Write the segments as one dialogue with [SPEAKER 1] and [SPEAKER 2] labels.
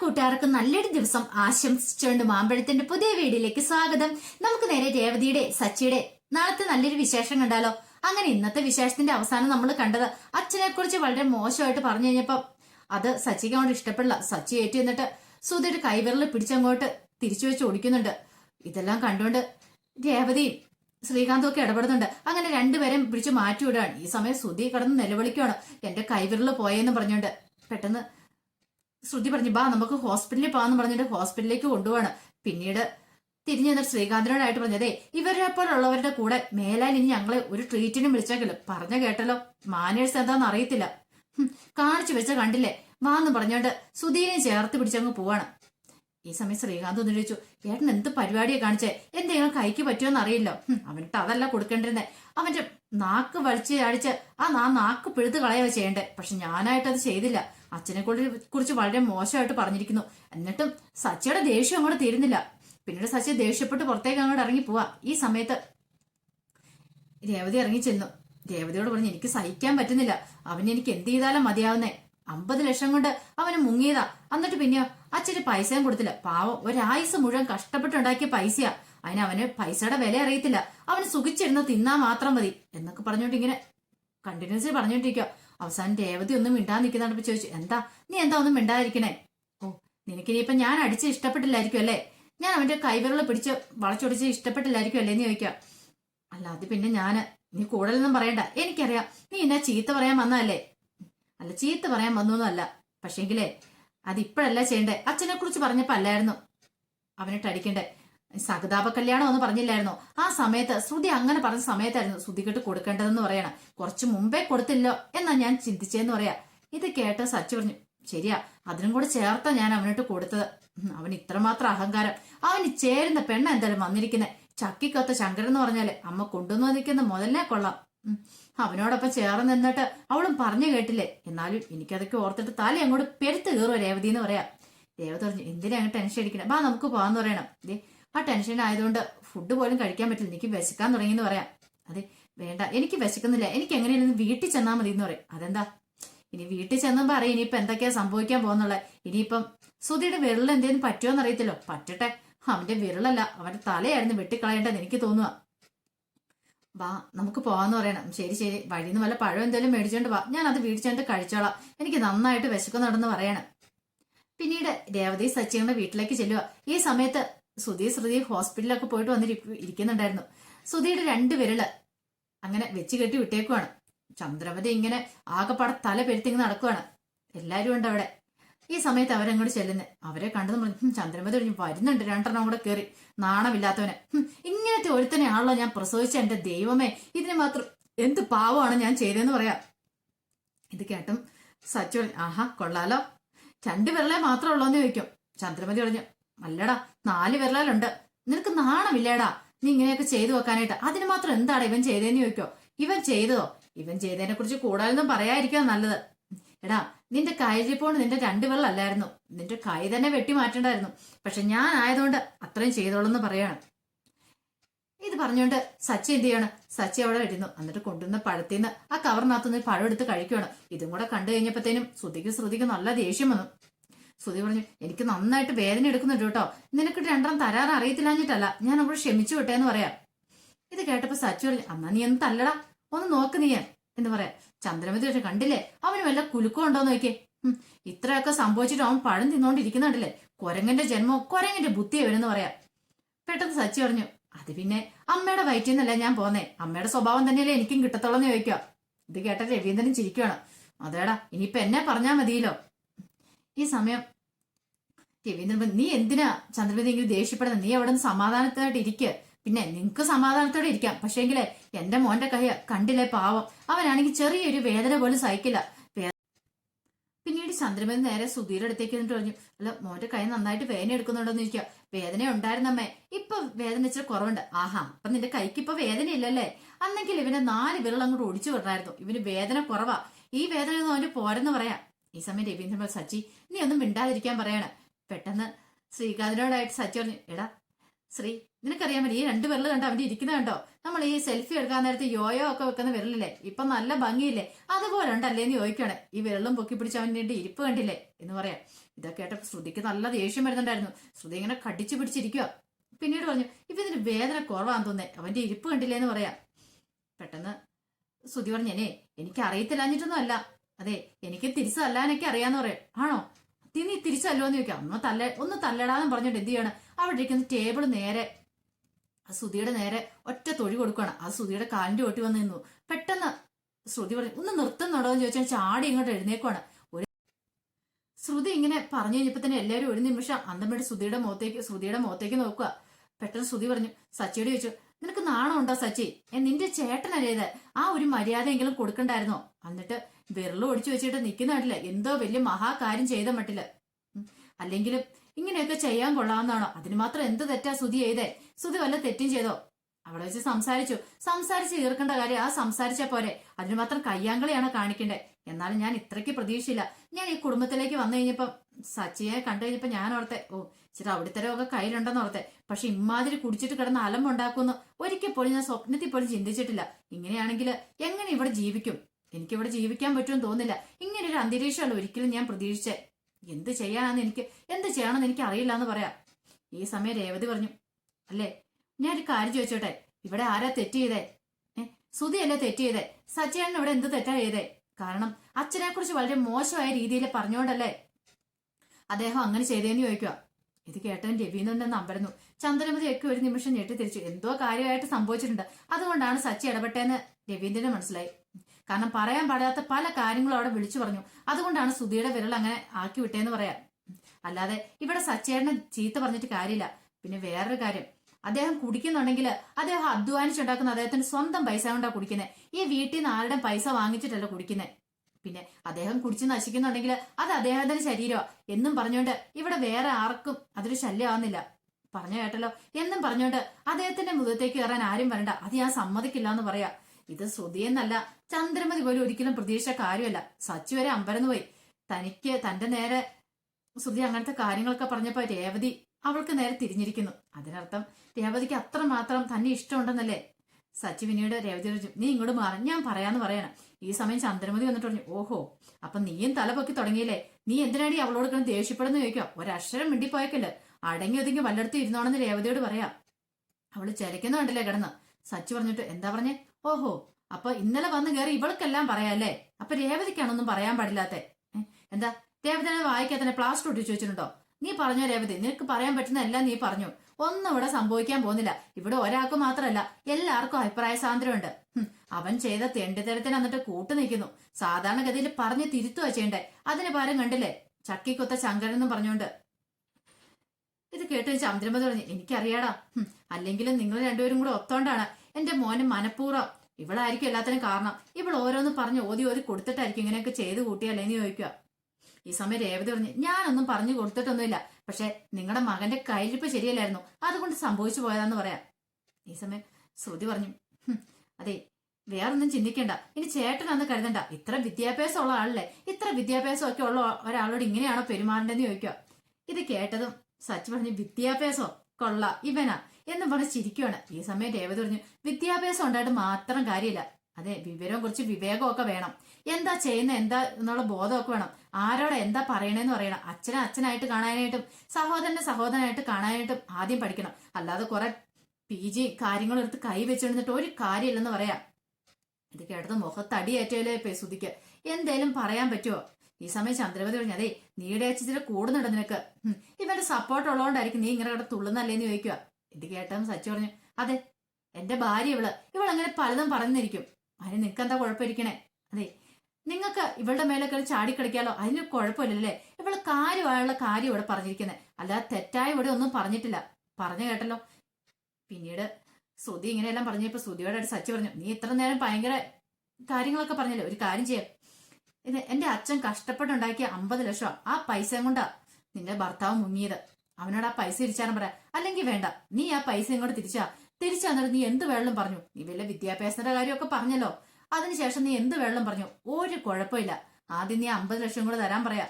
[SPEAKER 1] കൂട്ടുകാർക്ക് നല്ലൊരു ദിവസം ആശംസിച്ചുകൊണ്ട് മാമ്പഴത്തിന്റെ പുതിയ വീഡിയോയിലേക്ക് സ്വാഗതം. നമുക്ക് നേരെ രേവതിയുടെ സച്ചിയുടെ നാളത്തെ നല്ലൊരു വിശേഷം കണ്ടാലോ? അങ്ങനെ ഇന്നത്തെ വിശേഷത്തിന്റെ അവസാനം നമ്മൾ കണ്ടത് അച്ഛനെ കുറിച്ച് വളരെ മോശമായിട്ട് പറഞ്ഞു കഴിഞ്ഞപ്പോൾ അത് സച്ചിക്ക് അങ്ങോട്ട് ഇഷ്ടപ്പെടില്ല. സച്ചി ഏറ്റു എന്നിട്ട് സുധയുടെ കൈവിരൽ പിടിച്ചങ്ങോട്ട് തിരിച്ചു വെച്ച് ഓടിക്കുന്നുണ്ട്. ഇതെല്ലാം കണ്ടുകൊണ്ട് രേവതിയും ശ്രീകാന്തും ഒക്കെ ഇടപെടുന്നുണ്ട്. അങ്ങനെ രണ്ടുപേരും പിടിച്ച് മാറ്റി വിടുകയാണ് ഈ സമയം സുധി കടന്ന് നിലവിളിക്കുകയാണ്. എന്റെ കൈവിരൽ പോയെന്ന് പറഞ്ഞുകൊണ്ട് പെട്ടെന്ന് ശ്രുതി പറഞ്ഞു ബാ നമുക്ക് ഹോസ്പിറ്റലിൽ പോകാന്ന് പറഞ്ഞിട്ട് ഹോസ്പിറ്റലിലേക്ക് കൊണ്ടുപോവാണ്. പിന്നീട് തിരിഞ്ഞു നിന്നിട്ട് ശ്രീകാന്തിനോടായിട്ട് പറഞ്ഞതേ ഇവരെ പോലുള്ളവരുടെ കൂടെ മേലാൽ ഇനി ഞങ്ങളെ ഒരു ട്രീറ്റിനും വിളിച്ചെങ്കിലും പറഞ്ഞ കേട്ടല്ലോ മാനേഴ്സ് എന്താന്ന് അറിയത്തില്ല. കാണിച്ചു വെച്ച കണ്ടില്ലേ? വാന്ന് പറഞ്ഞോണ്ട് സുധീനെ ചേർത്ത് പിടിച്ചങ്ങ് പോവാണ്. ഈ സമയം ശ്രീകാന്ത് ഒന്ന് ചോദിച്ചു ഏട്ടൻ എന്ത് പരിപാടിയെ കാണിച്ചേ? എന്തെങ്കിലും കൈക്ക് പറ്റുമെന്ന് അറിയില്ലോ. അവനിട്ട് അതല്ല കൊടുക്കേണ്ടിരുന്നേ. അവന്റെ നാക്ക് വലിച്ച് അടിച്ച് ആ നാ നാക്ക് പിഴുത് കളയുക ചെയ്യണ്ടേ. പക്ഷെ ഞാനായിട്ട് അത് ചെയ്തില്ല. അച്ഛനെ കുറി- കുറിച്ച് വളരെ മോശമായിട്ട് പറഞ്ഞിരിക്കുന്നു. എന്നിട്ടും സച്ചിയുടെ ദേഷ്യം അങ്ങോട്ട് തീരുന്നില്ല. പിന്നീട് സച്ചി ദേഷ്യപ്പെട്ട് പുറത്തേക്ക് അങ്ങോട്ട് ഇറങ്ങി പോവാ. ഈ സമയത്ത് രേവതി ഇറങ്ങി ചെന്നു. രേവതിയോട് പറഞ്ഞു എനിക്ക് സഹിക്കാൻ പറ്റുന്നില്ല. അവൻ എനിക്ക് എന്ത് ചെയ്താലും മതിയാവുന്നേ. അമ്പത് ലക്ഷം കൊണ്ട് അവന് മുങ്ങിയതാ. എന്നിട്ട് പിന്നെയോ അച്ഛന് പൈസയും കൊടുത്തില്ല. പാവം ഒരായുസ് മുഴുവൻ കഷ്ടപ്പെട്ടുണ്ടാക്കിയ പൈസയാ. അതിന് അവന് പൈസയുടെ വില അറിയത്തില്ല. അവന് സുഖിച്ചിരുന്ന് തിന്നാ മാത്രം മതി എന്നൊക്കെ പറഞ്ഞോണ്ട് ഇങ്ങനെ കണ്ടിന്യൂസ്ലി പറഞ്ഞോണ്ടിരിക്കുക അവസാനം രേവതി ഒന്നും മിണ്ടാ നിൽക്കുന്നുണ്ടപ്പോ ചോദിച്ചു എന്താ? നീ എന്താ ഒന്നും മിണ്ടാതിരിക്കണേ? ഓ നിനക്കിനിയിപ്പൊ ഞാൻ അടിച്ച് ഇഷ്ടപ്പെട്ടില്ലായിരിക്കും അല്ലേ? ഞാൻ അവന്റെ കൈവിരൽ പിടിച്ച് വളച്ചൊടിച്ച് ഇഷ്ടപ്പെട്ടില്ലായിരിക്കും അല്ലേ? എന്ന് ചോദിക്കുക അല്ല അത് പിന്നെ ഞാൻ നീ കൂടുതലൊന്നും പറയണ്ട. എനിക്കറിയാം. നീ എന്നാ ചീത്ത പറയാൻ വന്നതല്ലേ? അല്ല ചീത്ത പറയാൻ വന്നൊന്നുമല്ല. പക്ഷേങ്കിലേ അത് ഇപ്പോഴല്ല ചെയ്യണ്ടേ? അച്ഛനെ കുറിച്ച് പറഞ്ഞപ്പോ അല്ലായിരുന്നു. അവനിട്ട് അടിക്കണ്ടേ? സഹതാപ കല്യാണം ഒന്നും പറഞ്ഞില്ലായിരുന്നോ. ആ സമയത്ത് ശ്രുതി അങ്ങനെ പറഞ്ഞ സമയത്തായിരുന്നു ശ്രുതികെട്ട് കൊടുക്കേണ്ടതെന്ന് പറയണം. കുറച്ച് മുമ്പേ കൊടുത്തില്ലോ എന്നാ ഞാൻ ചിന്തിച്ചേന്ന് പറയാ. ഇത് കേട്ട സച്ചു പറഞ്ഞു ശരിയാ അതിനും കൂടെ ചേർത്ത ഞാൻ അവനിട്ട് കൊടുത്തത്. അവൻ ഇത്രമാത്രം അഹങ്കാരം. അവന് ചേരുന്ന പെണ്ണ എന്തായാലും വന്നിരിക്കുന്നെ. ചക്കിക്കൊത്ത ശങ്കരൻ എന്ന് പറഞ്ഞാൽ അമ്മ കൊണ്ടുവന്നു നിൽക്കുന്ന മുതലിനെ കൊള്ളാം. അവനോടൊപ്പം ചേർന്ന് നിന്നിട്ട് അവളും പറഞ്ഞു കേട്ടില്ലേ? എന്നാലും എനിക്കതൊക്കെ ഓർത്തിട്ട് തല അങ്ങോട്ട് പെരുത്ത് കയറുക രേവതി എന്ന് പറയാം. രേവതി പറഞ്ഞു എന്തിനാ അങ്ങ് ടെൻഷൻ അടിക്കണേ? ബാ നമുക്ക് പോകാന്ന് പറയണം. ദേ ആ ടെൻഷൻ ആയതുകൊണ്ട് ഫുഡ് പോലും കഴിക്കാൻ പറ്റില്ല. എനിക്ക് വിശക്കാൻ തുടങ്ങിയെന്ന് പറയാം. അതെ വേണ്ട എനിക്ക് വിശക്കുന്നില്ല. എനിക്ക് എങ്ങനെയാണ് വീട്ടിൽ ചെന്നാൽ മതി എന്ന് പറയും. അതെന്താ? ഇനി വീട്ടിൽ ചെന്നും പറയും ഇനിയിപ്പോ എന്തൊക്കെയാ സംഭവിക്കാൻ പോകുന്നുള്ളത്? ഇനിയിപ്പം സുധിയുടെ വിരൽ എന്തേലും പറ്റുമോ എന്നറിയത്തില്ലോ പറ്റട്ടെ അവന്റെ വിരലല്ല അവന്റെ തലയായിരുന്നു വെട്ടിക്കളയേണ്ടത് എനിക്ക് തോന്നുക വാ നമുക്ക് പോവാന്ന് പറയണം. ശരി ശരി. വഴിന്ന് വല്ല പഴം എന്തെങ്കിലും മേടിച്ചോണ്ട് വാ. ഞാൻ അത് വീടിച്ചോണ്ട് കഴിച്ചോളാം. എനിക്ക് നന്നായിട്ട് വിശക്കുന്നുണ്ടെന്ന് പറയണം. പിന്നീട് രേവതി സച്ചിയുടെ വീട്ടിലേക്ക് ചെല്ലുക ഈ സമയത്ത് സുധി ശ്രുതി ഹോസ്പിറ്റലിലൊക്കെ പോയിട്ട് വന്നിരി ഇരിക്കുന്നുണ്ടായിരുന്നു. സുധിയുടെ രണ്ട് വിരൽ അങ്ങനെ വെച്ച് കെട്ടി വിട്ടേക്കുവാണ്. ചന്ദ്രമതി ഇങ്ങനെ ആകെപ്പാടെ തല പെരുത്തിങ്ങ് നടക്കുവാണ്. എല്ലാരും ഉണ്ട് അവിടെ ഈ സമയത്ത് അവരങ്ങോട്ട് ചെല്ലുന്നത് അവരെ കണ്ടു നമ്മൾ ചന്ദ്രമതി ഒഴിഞ്ഞ് വരുന്നുണ്ട്. രണ്ടെണ്ണം കൂടെ കയറി നാണമില്ലാത്തവനെ. ഇങ്ങനത്തെ ഒരുത്തനെ ആണല്ലോ ഞാൻ പ്രസവിച്ച എന്റെ ദൈവമേ. ഇതിന് മാത്രം എന്ത് പാവമാണ് ഞാൻ ചെയ്തതെന്ന് പറയാം. ഇത് കേട്ടും സച്ചു ആഹാ കൊള്ളാലോ. രണ്ട് വിരലേ മാത്രമേ ഉള്ളോന്ന് ചോദിക്കും. ചന്ദ്രമതി പറഞ്ഞു അല്ലടാ നാല് വിരലുണ്ട്. നിനക്ക് നാണമില്ലേടാ? നീ ഇങ്ങനെയൊക്കെ ചെയ്തു വെക്കാനായിട്ട്. അതിന് മാത്രം എന്താണ് ഇവൻ ചെയ്തതെന്ന് ചോദിക്കോ? ഇവൻ ചെയ്തതോ? ഇവൻ ചെയ്തതിനെ കുറിച്ച് കൂടുതലൊന്നും പറയാതിരിക്കാൻ നല്ലത്. എടാ നിന്റെ കയ്യിലിപ്പോണ്ട് നിന്റെ രണ്ട് വെള്ളല്ലായിരുന്നു നിന്റെ കൈ തന്നെ വെട്ടി മാറ്റണ്ടായിരുന്നു. പക്ഷെ ഞാൻ ആയതുകൊണ്ട് അത്രയും ചെയ്തോളെന്ന് പറയാണ്. ഇത് പറഞ്ഞുകൊണ്ട് സച്ചി എന്ത് ചെയ്യാണ്? സച്ചി അവിടെ വരുന്നു എന്നിട്ട് കൊണ്ടുവന്ന പഴത്തിൽ നിന്ന് ആ കവറിനകത്തുനിന്ന് പഴം എടുത്ത് കഴിക്കുകയാണ് ഇതും കൂടെ കണ്ടു കഴിഞ്ഞപ്പോഴത്തേനും ശ്രുതിക്ക് ശ്രുതിക്ക് നല്ല ദേഷ്യം വന്നു. ശ്രുതി പറഞ്ഞു എനിക്ക് നന്നായിട്ട് വേദന എടുക്കുന്നുണ്ട് കേട്ടോ. നിനക്ക് രണ്ടെണ്ണം തരാൻ അറിയത്തില്ലാഞ്ഞിട്ടല്ല. ഞാൻ അവിടെ ക്ഷമിച്ചു വിട്ടേ എന്ന് പറയാം. ഇത് കേട്ടപ്പോ സച്ചി പറഞ്ഞു അന്നാ നീ ഒന്ന് തല്ലടാ. ഒന്ന് നോക്ക് നീ എന്ന് പറയാ ചന്ദ്രമതി പക്ഷെ കണ്ടില്ലേ? അവന് വല്ല കുലുക്കം ഉണ്ടോന്ന് നോക്കിയേ. ഇത്രയൊക്കെ സംഭവിച്ചിട്ട് അവൻ പഴം തിന്നോണ്ടിരിക്കുന്നുണ്ടല്ലേ? കൊരങ്ങന്റെ ജന്മം കൊരങ്ങന്റെ ബുദ്ധിയെ വരുന്നു പറയാ. പെട്ടെന്ന് സച്ചി പറഞ്ഞു അത് പിന്നെ അമ്മയുടെ വയറ്റിൽ നിന്നല്ല ഞാൻ പോന്നേ. അമ്മയുടെ സ്വഭാവം തന്നെയല്ലേ എനിക്കും കിട്ടത്തോളം എന്ന് ചോദിക്കുക ഇത് കേട്ട രവീന്ദ്രൻ ചിരിക്കുകയാണ് അതേടാ ഇനിയിപ്പൊ എന്നെ പറഞ്ഞാ മതിയല്ലോ. ഈ സമയം രവീന്ദ്രൻ നീ എന്തിനാ ചന്ദ്രമതി ദേഷ്യപ്പെടുന്നത് നീ അവിടെ നിന്ന് സമാധാനത്തായിട്ട് ഇരിക്കുക പിന്നെ നിങ്ങൾക്ക് സമാധാനത്തോടെ ഇരിക്കാം. പക്ഷേങ്കിലേ എന്റെ മോന്റെ കൈ കണ്ടില്ലേ പാവം. അവനാണെങ്കിൽ ചെറിയൊരു വേദന പോലും സഹിക്കില്ല. പിന്നീട് ചന്ദ്രമതി നേരെ സുധീരുടെ അടുത്തേക്ക് എന്നിട്ട് പറഞ്ഞു അല്ല മോന്റെ കൈ നന്നായിട്ട് വേദന എടുക്കുന്നുണ്ടോന്ന് ചോദിക്കുക. വേദന ഉണ്ടായിരുന്നമ്മേ ഇപ്പൊ വേദന ഇച്ചിരി കുറവുണ്ട്. ആഹാ അപ്പൊ നിന്റെ കൈക്ക് ഇപ്പൊ വേദന ഇല്ലല്ലേ അന്നെങ്കിൽ ഇവനെ നാല് വിരൽ അങ്ങോട്ട് ഒടിച്ചു വിടണമായിരുന്നു ഇവന് വേദന കുറവാ. ഈ വേദന ഒന്നും അവന് പോരെന്ന് പറയാം. ഈ സമയം രവീന്ദ്രൻ സച്ചി നീ ഒന്നും മിണ്ടാതിരിക്കാൻ പറയാണ്. പെട്ടെന്ന് ശ്രീകാന്തിനോടായിട്ട് സച്ചി പറഞ്ഞു എടാ ശ്രീ നിനക്കറിയാൻ പറ്റും ഈ രണ്ട് വിരൽ കണ്ടോ? അവന്റെ ഇരിക്കുന്ന കണ്ടോ? നമ്മൾ ഈ സെൽഫി എടുക്കാൻ നേരത്തെ യോയോ ഒക്കെ വെക്കുന്ന വിരലില്ലേ? ഇപ്പൊ നല്ല ഭംഗിയില്ലേ? അതുപോലെ ഉണ്ടല്ലേ എന്ന് ചോദിക്കണേ ഈ വിരലും പൊക്കി പിടിച്ച് അവന്റെ ഇരിപ്പ് കണ്ടില്ലേ? എന്ന് പറയാം. ഇതൊക്കെ ആയിട്ട് ശ്രുതിക്ക് നല്ല ദേഷ്യം വരുന്നുണ്ടായിരുന്നു. ശ്രുതി ഇങ്ങനെ കടിച്ചു പിടിച്ചിരിക്കുക പിന്നീട് പറഞ്ഞു ഇപ്പൊ ഇതിന് വേദന കുറവാന്ന് തോന്നേ അവന്റെ ഇരിപ്പ് കണ്ടില്ലേ എന്ന് പറയാം. പെട്ടെന്ന് ശ്രുതി പറഞ്ഞേനെ എനിക്ക് അറിയത്തില്ലാഞ്ഞിട്ടൊന്നും അല്ല. അതെ എനിക്ക് തിരിച്ചു തല്ലാനൊക്കെ അറിയാന്ന് പറയാം. ആണോ? നീ നീ തിരിച്ചല്ലോ എന്ന് ചോദിക്കാം. ഒന്ന് തല്ല ഒന്ന് തല്ലടാന്ന് പറഞ്ഞിട്ട് എന്ത് ചെയ്യണം? അവിടെ ഇരിക്കുന്ന ടേബിൾ നേരെ ആ ശ്രുതിയുടെ നേരെ ഒറ്റ തൊഴി കൊടുക്കുകയാണ് ആ ശ്രുതിയുടെ കാലിന്റെ ഒട്ടി വന്ന് നിന്നു. പെട്ടെന്ന് ശ്രുതി പറഞ്ഞു ഒന്ന് നിർത്തുന്നുണ്ടോ? എന്ന് ചോദിച്ചാൽ ചാടി ഇങ്ങോട്ട് എഴുന്നേക്കുവാണ്. ഒരു ശ്രുതി ഇങ്ങനെ പറഞ്ഞു കഴിഞ്ഞപ്പോൾ തന്നെ എല്ലാവരും ഒരു നിമിഷം അന്തമ്മയുടെ ശ്രുതിയുടെ മുഖത്തേക്ക് ശ്രുതിയുടെ മുഖത്തേക്ക് നോക്കുക. പെട്ടെന്ന് ശ്രുതി പറഞ്ഞു സച്ചിയോട് ചോദിച്ചു നിനക്ക് നാണം ഉണ്ടോ സച്ചി നിന്റെ ചേട്ടനല്ലേ ആ ഒരു മര്യാദയെങ്കിലും കൊടുക്കണ്ടായിരുന്നോ? എന്നിട്ട് വിരൽ ഒടിച്ചു വെച്ചിട്ട് നിൽക്കുന്ന കണ്ടില്ല എന്തോ വലിയ മഹാകാര്യം ചെയ്ത മട്ടില്ല ഉം. അല്ലെങ്കിലും ഇങ്ങനെയൊക്കെ ചെയ്യാൻ കൊള്ളാവുന്നതാണോ? അതിന് മാത്രം എന്ത് തെറ്റാ സുതി ചെയ്തേ? സുതി വല്ല തെറ്റും ചെയ്തോ? അവിടെ വെച്ച് സംസാരിച്ചു. സംസാരിച്ച് തീർക്കേണ്ട കാര്യം ആ സംസാരിച്ച പോരെ. അതിന് മാത്രം കയ്യാങ്കളിയാണ് കാണിക്കണ്ടേ. എന്നാലും ഞാൻ ഇത്രയ്ക്ക് പ്രതീക്ഷയില്ല ഞാൻ ഈ കുടുംബത്തിലേക്ക് വന്നു കഴിഞ്ഞപ്പം സച്ചിയെ കണ്ടു കഴിഞ്ഞപ്പോ ഞാൻ ഓർത്തെ ഓ ഇച്ചിരി അവിടുത്തെ രോഗം കയ്യിലുണ്ടെന്ന് ഓർത്തെ. പക്ഷെ ഇമാതിരി കുടിച്ചിട്ട് കിടന്ന് അലമ്പുണ്ടാക്കുമെന്ന് ഒരിക്കൽ പോലും ഞാൻ സ്വപ്നത്തിൽ പോലും ചിന്തിച്ചിട്ടില്ല. ഇങ്ങനെയാണെങ്കിൽ എങ്ങനെ ഇവിടെ ജീവിക്കും? എനിക്കിവിടെ ജീവിക്കാൻ പറ്റുമെന്ന് തോന്നില്ല ഇങ്ങനെ ഒരു അന്തരീക്ഷമല്ല ഒരിക്കലും ഞാൻ പ്രതീക്ഷിച്ചേ. എന്ത് ചെയ്യാനാന്ന് എനിക്ക് എന്ത് ചെയ്യണമെന്ന് എനിക്ക് അറിയില്ല എന്ന് പറയാം. ഈ സമയം രേവതി പറഞ്ഞു അല്ലേ ഞാൻ ഒരു കാര്യം ചോദിച്ചോട്ടെ? ഇവിടെ ആരാ തെറ്റ് ചെയ്തേ? സുധി സുധിയല്ലേ തെറ്റ് ചെയ്തേ? സച്ചിയേട്ടൻ ഇവിടെ എന്ത് തെറ്റാ ചെയ്തേ? കാരണം അച്ഛനെ കുറിച്ച് വളരെ മോശമായ രീതിയിൽ പറഞ്ഞുകൊണ്ടല്ലേ അദ്ദേഹം അങ്ങനെ ചെയ്തേന്ന് ചോദിക്കുക. ഇത് കേട്ടവൻ രവീന്ദ്രൻ ചന്ദ്രമതി ഒക്കെ ഒരു നിമിഷം ഞെട്ടിത്തിരിച്ചു. എന്തോ കാര്യമായിട്ട് സംഭവിച്ചിട്ടുണ്ട്. അതുകൊണ്ടാണ് സച്ചി ഇടപെട്ടേന്ന് രവീന്ദ്രന് മനസ്സിലായി. കാരണം പറയാൻ പാടാത്ത പല കാര്യങ്ങളും അവിടെ വിളിച്ചു പറഞ്ഞു. അതുകൊണ്ടാണ് സുധിയുടെ വിരൽ അങ്ങനെ ആക്കി വിട്ടേന്ന് പറയാം അല്ലാതെ ഇവിടെ സച്ചേട്ടനെ ചീത്ത പറഞ്ഞിട്ട് കാര്യമില്ല. പിന്നെ വേറൊരു കാര്യം. അദ്ദേഹം കുടിക്കുന്നുണ്ടെങ്കിൽ അദ്ദേഹം അധ്വാനിച്ചുണ്ടാക്കുന്ന അദ്ദേഹത്തിന്റെ സ്വന്തം പൈസ കൊണ്ടാണ് കുടിക്കുന്നത് ഈ വീട്ടിൽ നിന്ന് ആരുടെ പൈസ വാങ്ങിച്ചിട്ടല്ല കുടിക്കുന്നത് പിന്നെ അദ്ദേഹം കുടിച്ച് നശിക്കുന്നുണ്ടെങ്കിൽ അത് അദ്ദേഹത്തിന്റെ ശരീരമാണ് എന്നും പറഞ്ഞുകൊണ്ട് ഇവിടെ വേറെ ആർക്കും അതൊരു ശല്യമാവുന്നില്ല. പറഞ്ഞു കേട്ടല്ലോ? എന്നും പറഞ്ഞുകൊണ്ട് അദ്ദേഹത്തിന്റെ മുഖത്തേക്ക് കയറാൻ ആരും വരണ്ട. അത് ഞാൻ സമ്മതിക്കില്ല എന്ന് പറയാ. ഇത് ശ്രുതിയെന്നല്ല ചന്ദ്രമതി പോലും ഒരിക്കലും പ്രതീക്ഷ കാര്യമല്ല. സച്ചു വരെ അമ്പരന്ന് പോയി. തനിക്ക് തന്റെ നേരെ ശ്രുതി അങ്ങനത്തെ കാര്യങ്ങളൊക്കെ പറഞ്ഞപ്പോ രേവതി അവൾക്ക് നേരെ തിരിഞ്ഞിരിക്കുന്നു. അതിനർത്ഥം രേവതിക്ക് അത്രമാത്രം തന്നെ ഇഷ്ടമുണ്ടെന്നല്ലേ? സച്ചി പിന്നീട് രേവതി ചോദിച്ചു നീ ഇങ്ങോട്ട് മാറി ഞാൻ പറയാന്ന് പറയണം. ഈ സമയം ചന്ദ്രമതി വന്നിട്ട് പറഞ്ഞു ഓഹോ അപ്പൊ നീയും തല പൊക്കി തുടങ്ങിയില്ലേ? നീ എന്തിനാടി അവളോട് കിടന്ന് ദേഷ്യപ്പെടുന്ന ചോദിക്കാം ഒരക്ഷരം മിണ്ടിപ്പോയക്കല്ലേ? അടങ്ങി ഒതുങ്ങി വല്ലയിടത്തും ഇരുന്നോണെന്ന് രേവതിയോട് പറയാം. അവൾ ചിലയ്ക്കുന്ന കിടന്ന്. സച്ചി പറഞ്ഞിട്ട് എന്താ പറഞ്ഞേ? ഓഹോ അപ്പൊ ഇന്നലെ വന്ന് കയറി ഇവൾക്കെല്ലാം പറയാല്ലേ? അപ്പൊ രേവതിക്കാണൊന്നും പറയാൻ പാടില്ലാത്തെ. എന്താ? രേവതിനെ വായിക്കാൻ തന്നെ പ്ലാസ്റ്റർ ഒട്ടിച്ചു വെച്ചിട്ടുണ്ടോ? നീ പറഞ്ഞോ രേവതി നിനക്ക് പറയാൻ പറ്റുന്ന എല്ലാം നീ പറഞ്ഞു. ഒന്നും ഇവിടെ സംഭവിക്കാൻ പോകുന്നില്ല. ഇവിടെ ഒരാൾക്ക് മാത്രമല്ല എല്ലാവർക്കും അഭിപ്രായ സ്വാതന്ത്ര്യമുണ്ട്. അവൻ ചെയ്ത തെണ്ടിത്തരത്തിന് എന്നിട്ട് കൂട്ടു നിൽക്കുന്നു. സാധാരണഗതിയിൽ പറഞ്ഞ് തിരുത്തുക ചെയ്യണ്ടേ അതിന് പകരം കണ്ടില്ലേ? ചക്കിക്കൊത്ത ശങ്കരൻ എന്നും പറഞ്ഞുകൊണ്ട്. ഇത് കേട്ട് ചന്ദ്രമ തുടങ്ങി എനിക്കറിയാടാ. അല്ലെങ്കിലും നിങ്ങൾ രണ്ടുപേരും കൂടെ ഒത്തോണ്ടാണ്. എന്റെ മോന് മനഃപൂർവം ഇവളായിരിക്കും എല്ലാത്തിനും കാരണം. ഇവൾ ഓരോന്ന് പറഞ്ഞ് ഓതി ഓതി കൊടുത്തിട്ടായിരിക്കും ഇങ്ങനെയൊക്കെ ചെയ്ത് കൂട്ടിയല്ലേന്ന് ചോദിക്കുക. ഈ സമയം രേവതി പറഞ്ഞു ഞാനൊന്നും പറഞ്ഞു കൊടുത്തിട്ടൊന്നുമില്ല. പക്ഷെ നിങ്ങളുടെ മകന്റെ കയ്യിലിപ്പ് ശരിയല്ലായിരുന്നു. അതുകൊണ്ട് സംഭവിച്ചു പോയതാന്ന് പറയാം. ഈ സമയം ശ്രുതി പറഞ്ഞു "ഹും, അതെ വേറൊന്നും ചിന്തിക്കണ്ട. ഇനി ചേട്ടനാന്ന് കരുതണ്ട. ഇത്ര വിദ്യാഭ്യാസം ഉള്ള ആളല്ലേ? ഇത്ര വിദ്യാഭ്യാസം ഒക്കെ ഉള്ള ഒരാളോട് ഇങ്ങനെയാണോ പെരുമാറേണ്ടതെന്ന് ചോദിക്കുക. ഇത് കേട്ടതും സച്ച് പറഞ്ഞു വിദ്യാഭ്യാസോ? കൊള്ള ഇവനാ എന്ന് പറഞ്ഞ് ചിരിക്കുവാണ്. ഈ സമയം രേവതി പറഞ്ഞു വിദ്യാഭ്യാസം ഉണ്ടായിട്ട് മാത്രം കാര്യമില്ല. അതെ വിവരവും കുറിച്ച് വിവേകമൊക്കെ വേണം. എന്താ ചെയ്യുന്ന? എന്താ എന്നുള്ള ബോധമൊക്കെ വേണം. ആരോട് എന്താ പറയണേന്ന് പറയണം. അച്ഛനെ അച്ഛനായിട്ട് കാണാനായിട്ടും സഹോദരനെ സഹോദരനായിട്ട് കാണാനായിട്ടും ആദ്യം പഠിക്കണം. അല്ലാതെ കുറെ പി ജി കാര്യങ്ങൾ എടുത്ത് കൈ വെച്ചിരുന്നിട്ട് ഒരു കാര്യമില്ലെന്ന് പറയാം. ഇത് കേട്ടത് മുഖത്തടിയേറ്റല്ലേ പെസുതിക്ക് എന്തേലും പറയാൻ പറ്റുമോ ഈ സമയം ചന്ദ്രമതി പറഞ്ഞു അതെ നീടെ കൂടെ കൂടുന്നുണ്ട് നിനക്ക്. ഇവന്റെ സപ്പോർട്ട് ഉള്ളതുകൊണ്ടായിരിക്കും നീ ഇങ്ങനെ കിടന്ന് തുള്ളുന്നല്ലേന്ന് ചോദിക്കുക. ഇത് കേട്ടതും സച്ചു പറഞ്ഞു അതെ എന്റെ ഭാര്യ ഇവൾ. ഇവൾ അങ്ങനെ പലതും പറഞ്ഞിരിക്കും. അതിന് നിനക്ക് എന്താ കുഴപ്പമിരിക്കണേ? അതെ നിങ്ങൾക്ക് ഇവളുടെ മേലൊക്കെ ചാടിക്കളിക്കാലോ അതിന് കുഴപ്പമില്ലല്ലേ? ഇവൾ കാര്യമായുള്ള കാര്യം ഇവിടെ പറഞ്ഞിരിക്കുന്നത് അല്ലാതെ തെറ്റായ ഇവിടെ ഒന്നും പറഞ്ഞിട്ടില്ല. പറഞ്ഞു കേട്ടല്ലോ. പിന്നീട് ശ്രുതി ഇങ്ങനെയെല്ലാം പറഞ്ഞപ്പോ സച്ചു സച്ചി പറഞ്ഞു നീ ഇത്ര നേരം ഭയങ്കര കാര്യങ്ങളൊക്കെ പറഞ്ഞല്ലോ? ഒരു കാര്യം ചെയ്യാം. ഇത് എന്റെ അച്ഛൻ കഷ്ടപ്പെട്ടുണ്ടാക്കിയ അമ്പത് ലക്ഷം ആ പൈസ കൊണ്ടാ നിന്റെ ഭർത്താവ് മുങ്ങിയത്. അവനോട് ആ പൈസ തിരിച്ചാലും പറയാ? അല്ലെങ്കിൽ വേണ്ട. നീ ആ പൈസ ഇങ്ങോട്ട് തിരിച്ചാ. തിരിച്ചു നീ എന്ത് വെള്ളം പറഞ്ഞു. നീ വല്ല വിദ്യാഭ്യാസത്തിന്റെ കാര്യമൊക്കെ പറഞ്ഞല്ലോ. അതിനുശേഷം നീ എന്ത് വെള്ളം പറഞ്ഞു. ഒരു കുഴപ്പമില്ല. ആദ്യം നീ അമ്പത് ലക്ഷം കൂടെ തരാൻ പറയാ.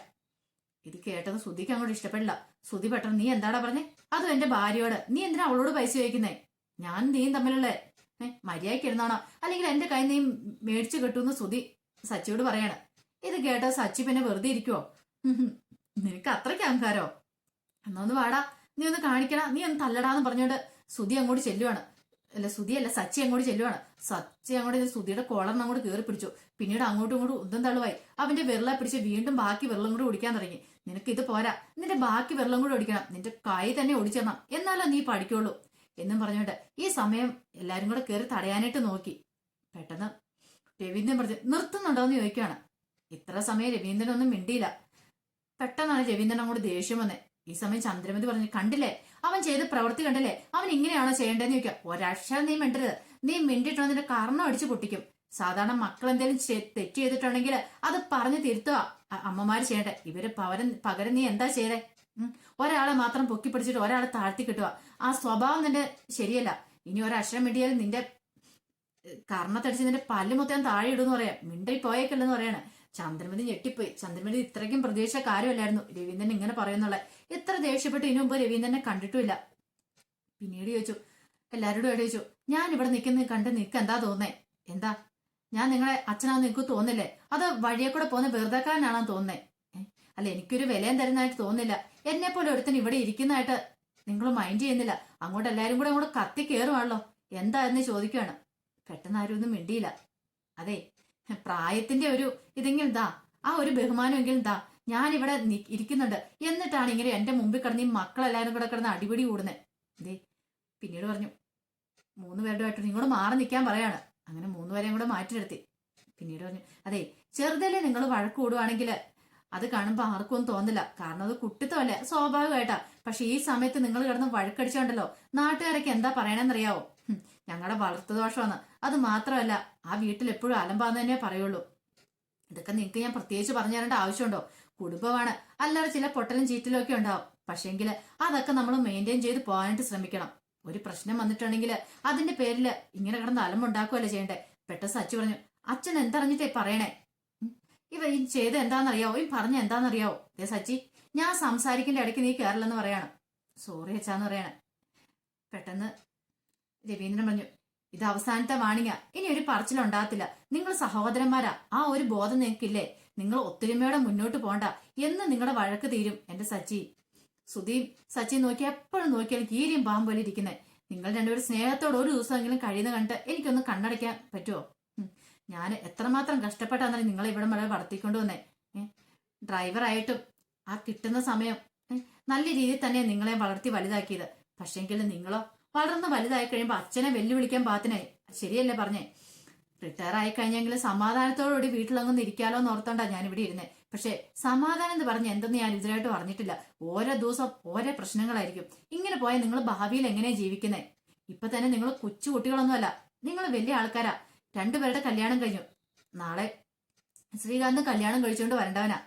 [SPEAKER 1] ഇത് കേട്ടത് ശ്രുതിക്ക് അങ്ങോട്ട് ഇഷ്ടപ്പെടില്ല. ശ്രുതി പെട്ടെന്ന് നീ എന്താടാ പറഞ്ഞേ? അതും എന്റെ ഭാര്യയോട്. നീ എന്തിനാ അവളോട് പൈസ ചോദിക്കുന്നേ? ഞാൻ നീയും തമ്മിലുള്ള മര്യാദയ്ക്ക് ഇരുന്നാണോ. അല്ലെങ്കിൽ എന്റെ കൈ നീ മേടിച്ചു കിട്ടുമെന്ന് ശ്രുതി സച്ചിയോട് പറയാണ്. ഇത് കേട്ടോ സച്ചി പിന്നെ വെറുതെ ഇരിക്കുവോ. നിനക്ക് അത്രയ്ക്ക് അഹങ്കാരോ? എന്നൊന്ന് വാടാ നീ ഒന്ന് കാണിക്കടാ നീ ഒന്ന് തല്ലടാന്ന് പറഞ്ഞോണ്ട് സുധി അങ്ങോട്ട് ചെല്ലുവാണ്. അല്ല സുധി അല്ല സച്ചി അങ്ങോട്ട് ചെല്ലുവാണ്. സച്ചി അങ്ങോട്ട് സുധിയുടെ കോളറിന് അങ്ങോട്ട് കയറി പിടിച്ചു. പിന്നീട് അങ്ങോട്ടും ഇങ്ങോട്ടും ഉന്തം തള്ളുവായി. അവന്റെ വെള്ളം പിടിച്ച് വീണ്ടും ബാക്കി വെള്ളം കൂടി ഓടിക്കാൻ തുടങ്ങി. നിനക്ക് ഇത് പോരാ. നിന്റെ ബാക്കി വെള്ളം കൂടി ഒടിക്കണം നിന്റെ കൈ തന്നെ ഒടിച്ചെന്നാ എന്നാലോ നീ പഠിക്കുള്ളൂ. എന്നും പറഞ്ഞോണ്ട് ഈ സമയം എല്ലാരും കൂടെ കയറി തടയാനായിട്ട് നോക്കി. പെട്ടെന്ന് രവീന്ദ്രൻ പറഞ്ഞു നിർത്തുന്നുണ്ടോ എന്ന് ചോദിക്കുകയാണ് ഇത്ര സമയം രവീന്ദ്രൻ ഒന്നും മിണ്ടിയില്ല. പെട്ടെന്നാണ് രവീന്ദ്രൻ അങ്ങോട്ട് ദേഷ്യം വന്നേ. ഈ സമയം ചന്ദ്രമതി പറഞ്ഞു കണ്ടില്ലേ? അവൻ ചെയ്ത പ്രവൃത്തി കണ്ടില്ലേ? അവൻ ഇങ്ങനെയാണോ ചെയ്യേണ്ടതെന്ന് ചോദിക്കാം. ഒരക്ഷരം നീ മിണ്ടരുത്. നീ മിണ്ടിട്ടോ നിന്റെ കർണം അടിച്ചു പൊട്ടിക്കും. സാധാരണ മക്കൾ എന്തെങ്കിലും തെറ്റ് ചെയ്തിട്ടുണ്ടെങ്കിൽ അത് പറഞ്ഞു തിരുത്തുക. അമ്മമാര് ചെയ്യട്ടെ. ഇവർ പകരം പകരം നീ എന്താ ചെയ്തേ ഒരാളെ മാത്രം പൊക്കി പിടിച്ചിട്ട് ഒരാളെ താഴ്ത്തി കിട്ടുക. ആ സ്വഭാവം നിന്റെ ശരിയല്ല. ഇനി ഒരക്ഷരം മിണ്ടിയാൽ നിന്റെ കർണത്തടിച്ച് നിന്റെ പല്ല് മൊത്തം താഴെ ഇടുന്ന് പറയാം. മിണ്ടയിൽ പോയേക്കല്ലെന്ന് പറയാണ്. ചന്ദ്രമതി ഞെട്ടിപ്പോയി. ചന്ദ്രമതി ഇത്രയ്ക്കും പ്രതീക്ഷ കാര്യമല്ലായിരുന്നു. രവീന്ദ്രൻ ഇങ്ങനെ പറയുന്നുള്ള എത്ര ദേഷ്യപ്പെട്ട് ഇതിനു മുമ്പ് രവീന്ദ്രനെ കണ്ടിട്ടുമില്ല. പിന്നീട് ചോദിച്ചു എല്ലാവരോടും ചോദിച്ചു ഞാൻ ഇവിടെ നിൽക്കുന്ന കണ്ട് നിൽക്ക് എന്താ തോന്നേ എന്താ? ഞാൻ നിങ്ങളെ അച്ഛനാന്ന് നിൽക്കു തോന്നില്ലേ അത് വഴിയെ കൂടെ പോകുന്ന വെറുതെക്കാരനാണെന്ന് തോന്നേ? അല്ല എനിക്കൊരു വിലയും തരുന്നതായിട്ട് തോന്നില്ല എന്നെ പോലെ ഒരുത്തൻ ഇവിടെ ഇരിക്കുന്നതായിട്ട് നിങ്ങൾ മൈൻഡ് ചെയ്യുന്നില്ല. അങ്ങോട്ട് എല്ലാരും കൂടെ അങ്ങോട്ട് കത്തി കയറുവാണല്ലോ എന്താ എന്ന് ചോദിക്കുകയാണ് പെട്ടെന്ന് ആരും ഒന്നും മിണ്ടിയില്ല. അതെ പ്രായത്തിന്റെ ഒരു ഇതെങ്കിലും ദാ ആ ഒരു ബഹുമാനമെങ്കിലും ദാ ഞാൻ ഇവിടെ ഇരിക്കുന്നുണ്ട്. എന്നിട്ടാണ് ഇങ്ങനെ എന്റെ മുമ്പിൽ കിടന്ന് ഈ മക്കളെല്ലാവരും കൂടെ കിടന്ന് അടിപിടി കൂടുന്നത്. ദേ പിന്നീട് പറഞ്ഞു മൂന്ന് പേരുമായിട്ട് നിങ്ങളോട് മാറി നിൽക്കാൻ പറയാണ്. അങ്ങനെ മൂന്ന് പേരെയും കൂടെ മാറ്റി നിർത്തി പിന്നീട് പറഞ്ഞു അതെ ചെറുതല്ലേ നിങ്ങൾ വഴക്ക് കൂടുവാണെങ്കിൽ അത് കാണുമ്പോൾ ആർക്കും തോന്നില്ല. കാരണം അത് കുട്ടിത്തമല്ലേ സ്വാഭാവികമായിട്ടാ. പക്ഷെ ഈ സമയത്ത് നിങ്ങൾ കിടന്ന് വഴക്കടിച്ചോണ്ടല്ലോ. നാട്ടുകാരൊക്കെ എന്താ പറയണെന്നറിയാവോ? ഞങ്ങളുടെ വളർത്തുദോഷമാണ് അത് മാത്രമല്ല ആ വീട്ടിൽ എപ്പോഴും അലമ്പാന്ന് തന്നെ പറയുള്ളൂ. ഇതൊക്കെ നിങ്ങൾക്ക് ഞാൻ പ്രത്യേകിച്ച് പറഞ്ഞു തരേണ്ട ആവശ്യമുണ്ടോ? കുടുംബമാണ്. അല്ലാതെ ചില പൊട്ടലും ചീറ്റലും ഒക്കെ ഉണ്ടാവും. പക്ഷെങ്കിൽ അതൊക്കെ നമ്മൾ മെയിന്റെയിൻ ചെയ്ത് പോകാനായിട്ട് ശ്രമിക്കണം. ഒരു പ്രശ്നം വന്നിട്ടുണ്ടെങ്കിൽ അതിന്റെ പേരിൽ ഇങ്ങനെ കിടന്ന് അലമ്പുണ്ടാക്കുകയല്ലേ ചെയ്യണ്ടേ? പെട്ടെന്ന് സച്ചു പറഞ്ഞു അച്ഛൻ എന്തറിഞ്ഞിട്ടേ പറയണേ? ഇവ ഈ ചെയ്ത് എന്താണെന്നറിയാവോ ഈ പറഞ്ഞ എന്താണെന്നറിയാവോ ദേ സച്ചി ഞാൻ സംസാരിക്കേണ്ട ഇടയ്ക്ക് നീ കയറില്ലെന്ന് പറയാണ്. സോറി അച്ഛാന്ന് പറയാണ്. പെട്ടെന്ന് രവീന്ദ്രൻ പറഞ്ഞു ഇത് അവസാനത്തെ വാണിങ്ങ. ഇനി ഒരു പറച്ചിലുണ്ടാകത്തില്ല നിങ്ങൾ സഹോദരന്മാരാ. ആ ഒരു ബോധം നിങ്ങൾക്കില്ലേ? നിങ്ങൾ ഒത്തൊരുമയോടെ മുന്നോട്ട് പോണ്ട. എന്ന് നിങ്ങളുടെ വഴക്ക് തീരും എന്റെ സച്ചി. സുധീം സച്ചി നോക്കി എപ്പോഴും നോക്കിയാൽ പാമ്പ് പോലെ ഇരിക്കുന്നത്. നിങ്ങൾ രണ്ടുപേരും സ്നേഹത്തോടെ ഒരു ദിവസമെങ്കിലും കഴിയുന്ന കണ്ടിട്ട് എനിക്കൊന്ന് കണ്ണടയ്ക്കാൻ പറ്റുമോ? ഞാൻ എത്രമാത്രം കഷ്ടപ്പെട്ടാന്നറിയാം നിങ്ങളെ ഇവിടെ വരെ വളർത്തിക്കൊണ്ടു വന്നേ? ഡ്രൈവറായിട്ടും ആ കിട്ടുന്ന സമയം നല്ല രീതിയിൽ തന്നെ നിങ്ങളെ വളർത്തി വലുതാക്കിയത്. പക്ഷെങ്കിൽ നിങ്ങളോ വളർന്ന് വലുതായി കഴിയുമ്പോൾ അച്ഛനെ വെല്ലുവിളിക്കാൻ പാത്തിനായി ശരിയല്ലേ പറഞ്ഞേ? റിട്ടയർ ആയി കഴിഞ്ഞെങ്കിൽ സമാധാനത്തോടുകൂടി വീട്ടിലൊന്നും ഇരിക്കാലോ എന്ന് ഓർത്തോണ്ടാ ഞാൻ ഇവിടെ ഇരുന്നേ. പക്ഷെ സമാധാനം എന്ന് പറഞ്ഞ് എന്തെന്ന് ഞാൻ ഇതിനായിട്ട് പറഞ്ഞിട്ടില്ല. ഓരോ ദിവസം ഓരോ പ്രശ്നങ്ങളായിരിക്കും. ഇങ്ങനെ പോയാൽ നിങ്ങൾ ഭാവിയിൽ എങ്ങനെയാ ജീവിക്കുന്നേ? ഇപ്പൊ തന്നെ നിങ്ങൾ കൊച്ചു കുട്ടികളൊന്നുമല്ല നിങ്ങൾ വലിയ ആൾക്കാരാ. രണ്ടുപേരുടെ കല്യാണം കഴിഞ്ഞു. നാളെ ശ്രീകാന്ത് കല്യാണം കഴിച്ചുകൊണ്ട് വരണ്ടവനാ.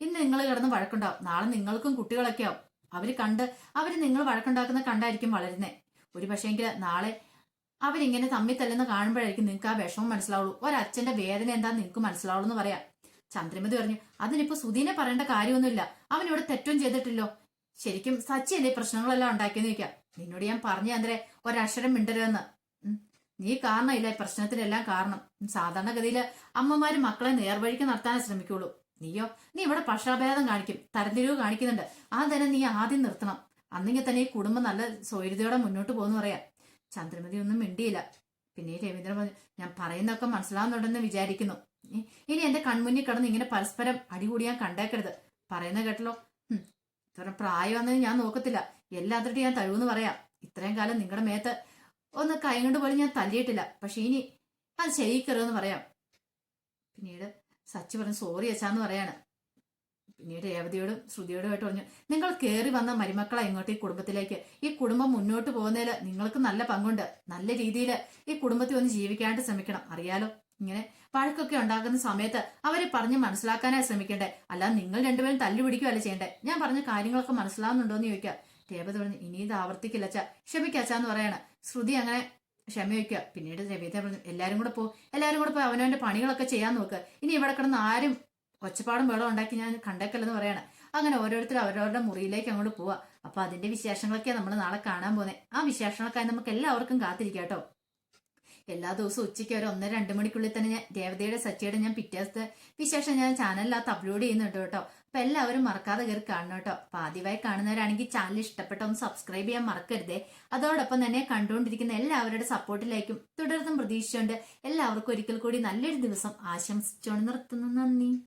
[SPEAKER 1] ഇന്ന് നിങ്ങൾ കിടന്ന് വഴക്കുണ്ടാവും. നാളെ നിങ്ങൾക്കും കുട്ടികളൊക്കെ ആവും. അവർ കണ്ട് അവർ നിങ്ങൾ വഴക്കുണ്ടാക്കുന്ന കണ്ടായിരിക്കും വളരുന്നേ. ഒരു പക്ഷേങ്കിൽ നാളെ അവരിങ്ങനെ തമ്മിൽ തല്ലെന്ന് കാണുമ്പോഴായിരിക്കും നിങ്ങൾക്ക് ആ വിഷമം മനസ്സിലാവുള്ളൂ. ഒരച്ഛന്റെ വേദന എന്താണെന്ന് നിങ്ങൾക്ക് മനസ്സിലാവുള്ളൂ എന്ന് പറയാം. ചന്ദ്രമതി പറഞ്ഞു അതിനിപ്പോ സുധീനെ പറയേണ്ട കാര്യമൊന്നുമില്ല. അവൻ ഇവിടെ തെറ്റും ചെയ്തിട്ടില്ലോ. ശരിക്കും സച്ചി എന്റെ പ്രശ്നങ്ങളെല്ലാം ഉണ്ടാക്കിയെന്ന് ചോദിക്കാം. നിന്നോട് ഞാൻ പറഞ്ഞു ചന്ദ്രെ ഒരക്ഷരം മിണ്ടരുതെന്ന്. നീ കാരണമില്ല പ്രശ്നത്തിനെല്ലാം കാരണം. സാധാരണഗതിയിൽ അമ്മമാര് മക്കളെ നേർവഴിക്ക് നടത്താനേ ശ്രമിക്കുള്ളൂ. നീയോ നീ ഇവിടെ പക്ഷാഭേദം കാണിക്കും തരംതിരിവ് കാണിക്കുന്നുണ്ട്. ആ ധനം നീ ആദ്യം നിർത്തണം. അന്നെങ്കിൽ തന്നെ ഈ കുടുംബം നല്ല സ്വൈര്യതയോടെ മുന്നോട്ട് പോകുന്നു പറയാം. ചന്ദ്രമതി ഒന്നും മിണ്ടിയില്ല. പിന്നെ രവീന്ദ്രൻ പറഞ്ഞു ഞാൻ പറയുന്നതൊക്കെ മനസ്സിലാവുന്നുണ്ടെന്ന് വിചാരിക്കുന്നു. ഇനി എന്റെ കൺമുന്നിൽ കടന്ന് ഇങ്ങനെ പരസ്പരം അടികൂടി ഞാൻ കണ്ടേക്കരുത്. പറയുന്ന കേട്ടല്ലോ? ഇത്ര പ്രായം വന്നത് ഞാൻ നോക്കത്തില്ല. എല്ലാത്തിട്ട് ഞാൻ തഴുവെന്ന് പറയാം. ഇത്രയും കാലം നിങ്ങളുടെ മേത്ത് ഒന്ന് കൈ കൊണ്ട് പോലും ഞാൻ തല്ലിയിട്ടില്ല. പക്ഷെ ഇനി അത് ചെയ്യിക്കരുതെന്ന് പറയാം. പിന്നീട് സച്ചി പറഞ്ഞു സോറി അച്ഛാന്ന് പറയാണ്. പിന്നീട് രേവതിയോടും ശ്രുതിയോടുമായിട്ട് പറഞ്ഞു നിങ്ങൾ കയറി വന്ന മരുമക്കളെ ഇങ്ങോട്ട് ഈ കുടുംബത്തിലേക്ക്. ഈ കുടുംബം മുന്നോട്ട് പോകുന്നതിൽ നിങ്ങൾക്ക് നല്ല പങ്കുണ്ട് നല്ല രീതിയിൽ ഈ കുടുംബത്തിൽ ഒന്ന് ജീവിക്കാനായിട്ട് ശ്രമിക്കണം. അറിയാലോ? ഇങ്ങനെ വഴക്കൊക്കെ ഉണ്ടാക്കുന്ന സമയത്ത് അവരെ പറഞ്ഞ് മനസ്സിലാക്കാനായി ശ്രമിക്കണ്ടേ? അല്ലാതെ നിങ്ങൾ രണ്ടുപേരും തല്ലു പിടിക്കുകയല്ല ചെയ്യണ്ടേ? ഞാൻ പറഞ്ഞ കാര്യങ്ങളൊക്കെ മനസ്സിലാവുന്നുണ്ടോ എന്ന് ചോദിക്കുക രേവതി പറഞ്ഞു ഇനി ഇത് ആവർത്തിക്കില്ല അച്ഛാ ക്ഷമിക്കാച്ചാന്ന് പറയാണ്. ശ്രുതി അങ്ങനെ ക്ഷമ വയ്ക്കുക പിന്നീട് രവീന്ദ്ര പറഞ്ഞു എല്ലാവരും കൂടെ പോ എല്ലാവരും കൂടെ പോയി അവനവന്റെ പണികളൊക്കെ ചെയ്യാൻ നോക്കുക ഇനി ഇവിടെ കിടന്ന് ആരും ഒച്ചപ്പാടും വെള്ളം ഉണ്ടാക്കി ഞാൻ കണ്ടേക്കല്ലെന്ന് പറയണേ. അങ്ങനെ ഓരോരുത്തർ അവരവരുടെ മുറിയിലേക്ക് അങ്ങോട്ട് പോവാ. അപ്പൊ അതിന്റെ വിശേഷങ്ങളൊക്കെ നമ്മൾ നാളെ കാണാൻ പോകുന്നത് ആ വിശേഷങ്ങളൊക്കെ നമുക്ക് എല്ലാവർക്കും കാത്തിരിക്കാം കേട്ടോ. എല്ലാ ദിവസവും ഉച്ചയ്ക്ക് ഒരു ഒന്നര രണ്ട് മണിക്കുള്ളിൽ തന്നെ ഞാൻ ദേവതയുടെ സച്ചിയുടെ ഞാൻ പിറ്റേത്തെ വിശേഷം ഞാൻ ചാനലിനകത്ത് അപ്ലോഡ് ചെയ്യുന്നുണ്ട് കേട്ടോ. അപ്പൊ എല്ലാവരും മറക്കാതെ കയറി കാണണം കേട്ടോ. അപ്പൊ ആദ്യമായി കാണുന്നവരാണെങ്കിൽ ചാനൽ ഇഷ്ടപ്പെട്ട ഒന്ന് സബ്സ്ക്രൈബ് ചെയ്യാൻ മറക്കരുതേ. അതോടൊപ്പം തന്നെ കണ്ടുകൊണ്ടിരിക്കുന്ന എല്ലാവരുടെ സപ്പോർട്ടിലേക്കും തുടർന്നും പ്രതീക്ഷിച്ചുകൊണ്ട് എല്ലാവർക്കും ഒരിക്കൽ കൂടി നല്ലൊരു ദിവസം ആശംസിച്ചുകൊണ്ട് നിർത്തുന്നു. നന്ദി.